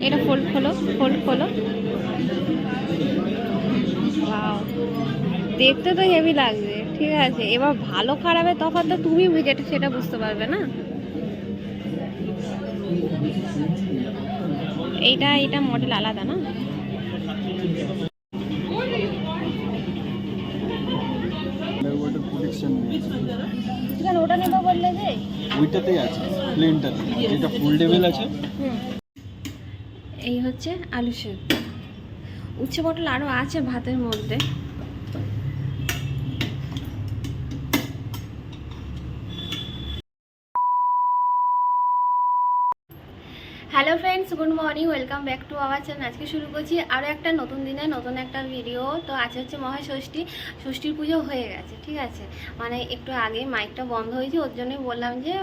এটা ফোল্ড খোলো ফোল্ড খোলো. দেখতে তো হেভি লাগছে ঠিক আছে। এবার ভালো খারাপের তো তুমি যেটা সেটা বুঝতে পারবে না? এইটা এইটা মডেল আলাদা না? ওটা নেব বললে যে? ওইটাতেই আছে প্লেনটাতে যেটা ফোল্ডেবল আছে। এই হচ্ছে আলু সেদ্ধ। উচ্ছে পটল আরও আছে ভাতের মধ্যে। Hello friends good morning welcome back to our channel আজকে শুরু করছি আরও একটা নতুন দিনে নতুন একটা ভিডিও তো আজ হচ্ছে মহাষষ্ঠী, ষষ্ঠীর পুজো হয়ে গেছে, ঠিক আছে? মানে একটু আগে মাইকটা বন্ধ হয়েছে, ওর জন্যই বললাম যে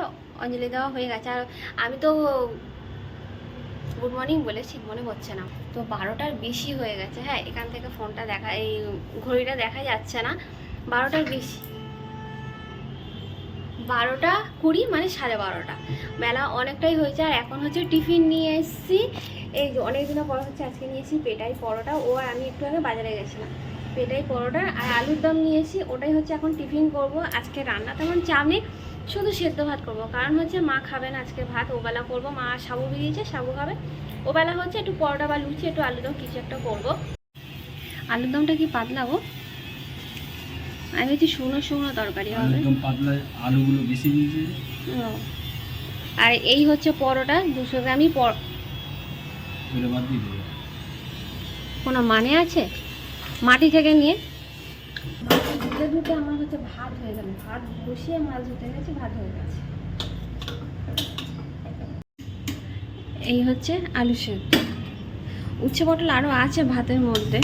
অঞ্জলি দেওয়া হয়ে গেছে। আর আমি তো গুড মর্নিং বলে ঠিক মনে হচ্ছে না। তো বারোটার বেশি হয়ে গেছে হ্যাঁ এখান থেকে ফোনটা দেখা, এই ঘড়িটা দেখা যাচ্ছে না। বারোটার বেশি। বারোটা কুড়ি মানে সাড়ে বারোটা। মেলা অনেকটাই হয়েছে, আর এখন হচ্ছে টিফিন নিয়ে এসেছি। এই অনেক দিনের পর হচ্ছে আজকে নিয়েছি পেটাই পরোটা। ও আর আমি একটু আগে বাজারে গেছিলাম। পেটাই পরোটা আর আলুর দম নিয়েছি ওটাই হচ্ছে এখন টিফিন করব। আজকে রান্না তেমন চাপ নেই শুধু সেদ্ধ ভাত করব। কারণ হচ্ছে মা খাবে না আজকে ভাত ওবেলা করব। মা সাবু বেরিয়েছে সাবু খাবে। ওবেলা হচ্ছে একটু পরোটা বা লুচি একটু আলুর দম কিছু একটা করব। আলুর দমটা কি পাতলা গো? আমি হচ্ছে শুকনো শুকনো তরকারি হবে। একদম পাতলা আলুগুলো বেশি দিয়েছে। আর এই হচ্ছে পরোটা দুশো গ্রামই পর কোনো মানে আছে? মাটি থেকে নিয়ে? ধুতে ধুতে আমার হচ্ছে ভাত হয়ে গেল। ভাত বসিয়ে মাছ ধুতে গেছি ভাত হয়ে গেছে। এই হচ্ছে আলু সেদ্ধ। উচ্ছে পটল আরও আছে ভাতের মধ্যে।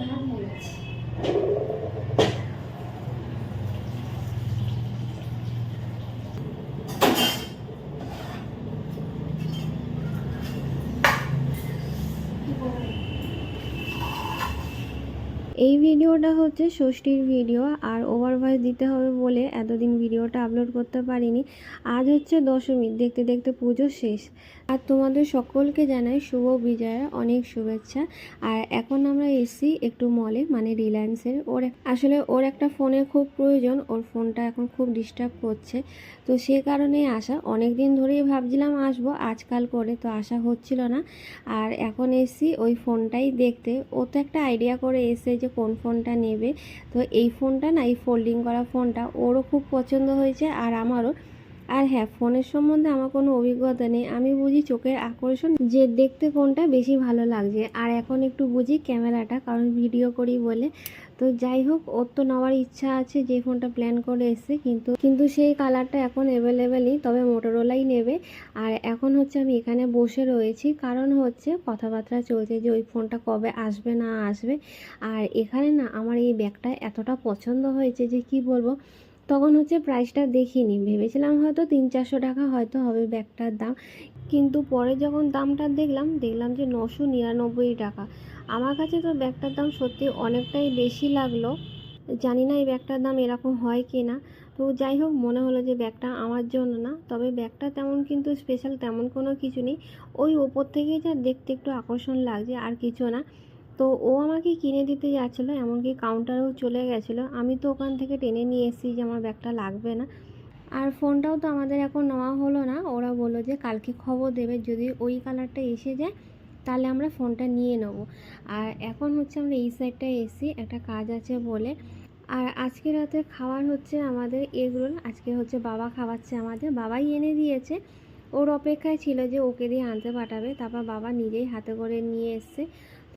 ভাত হয়ে গেছে। এই ভিডিওটা হচ্ছে ষষ্ঠীর ভিডিও, আর ওভার দিতে হবে বলে এতদিন ভিডিওটা আপলোড করতে পারিনি। আজ হচ্ছে দশমী, দেখতে দেখতে পুজো শেষ। আর তোমাদের সকলকে জানাই শুভ বিজয়ের অনেক শুভেচ্ছা। আর এখন আমরা এসি একটু মলে মানে রিলায়েন্সের ওর আসলে ওর একটা ফোনের খুব প্রয়োজন, ওর ফোনটা এখন খুব ডিস্টার্ব করছে। তো সে কারণেই আসা অনেক দিন ধরেই ভাবছিলাম আসব, আজকাল করে তো আসা হচ্ছিল না। আর এখন এসছি ওই ফোনটাই দেখতে। ও তো একটা আইডিয়া করে এসে যে কোন ফোনটা নেবে। তো এই ফোনটা না, এই ফোল্ডিং করা ফোনটা ওরও খুব পছন্দ হয়েছে আর আমারও। আর হ্যাঁ ফোনের সম্বন্ধে আমার কোনো অভিজ্ঞতা নেই। আমি বুঝি চোখের আকর্ষণ যে দেখতে কোনটা বেশি ভালো লাগছে। আর এখন একটু বুঝি ক্যামেরাটা, কারণ ভিডিও করি বলে। তো যাই হোক, ওর তো নেওয়ার ইচ্ছা আছে যে ফোনটা প্ল্যান করে এসছে, কিন্তু কিন্তু সেই কালারটা এখন অ্যাভেলেবেলই তবে মোটরোলাই নেবে। আর এখন হচ্ছে আমি এখানে বসে রয়েছি, কারণ হচ্ছে কথাবার্তা চলছে যে ওই ফোনটা কবে আসবে না আসবে। আর এখানে না আমার এই ব্যাগটা এতটা পছন্দ হয়েছে যে কি বলব তখন হচ্ছে প্রাইসটা দেখিনি। ভেবেছিলাম হয়তো তিন চারশো টাকা হয়তো হবে ব্যাগটার দাম। কিন্তু পরে যখন দামটা দেখলাম দেখলাম যে নশো নিরানব্বই টাকা। আমার কাছে তো ব্যাগটার দাম সত্যি অনেকটাই বেশি লাগল। জানি না এই ব্যাগটার দাম এরকম হয় কি না তো যাই হোক, মনে হলো যে ব্যাগটা আমার জন্য না। তবে ব্যাগটা তেমন কিন্তু স্পেশাল তেমন কোনো কিছু নেই। ওই ওপর থেকেই যা দেখতে একটু আকর্ষণ লাগছে, আর কিছু না। তো ও আমাকে কিনে দিতে যাচ্ছিল, এমনকি কাউন্টারেও চলে গেছিল। আমি তো ওখান থেকে টেনে নিয়ে এসেছি যে আমার ব্যাগটা লাগবে না। আর ফোনটাও তো আমাদের এখন নেওয়া হলো না। ওরা বলল যে কালকে খবর দেবে, যদি ওই কালারটা এসে যায়, তাহলে আমরা ফোনটা নিয়ে নেব। আর এখন হচ্ছে আমরা এই সাইডটায় এসেছি, একটা কাজ আছে বলে। আর আজকে রাতে খাওয়ার হচ্ছে আমাদের এগরোল আজকে হচ্ছে বাবা খাওয়াচ্ছে আমাদের। বাবাই এনে দিয়েছে। ওর অপেক্ষায় ছিল যে ওকে দিয়ে আনতে পাঠাবে। তারপর বাবা নিজেই হাতে করে নিয়ে এসছে।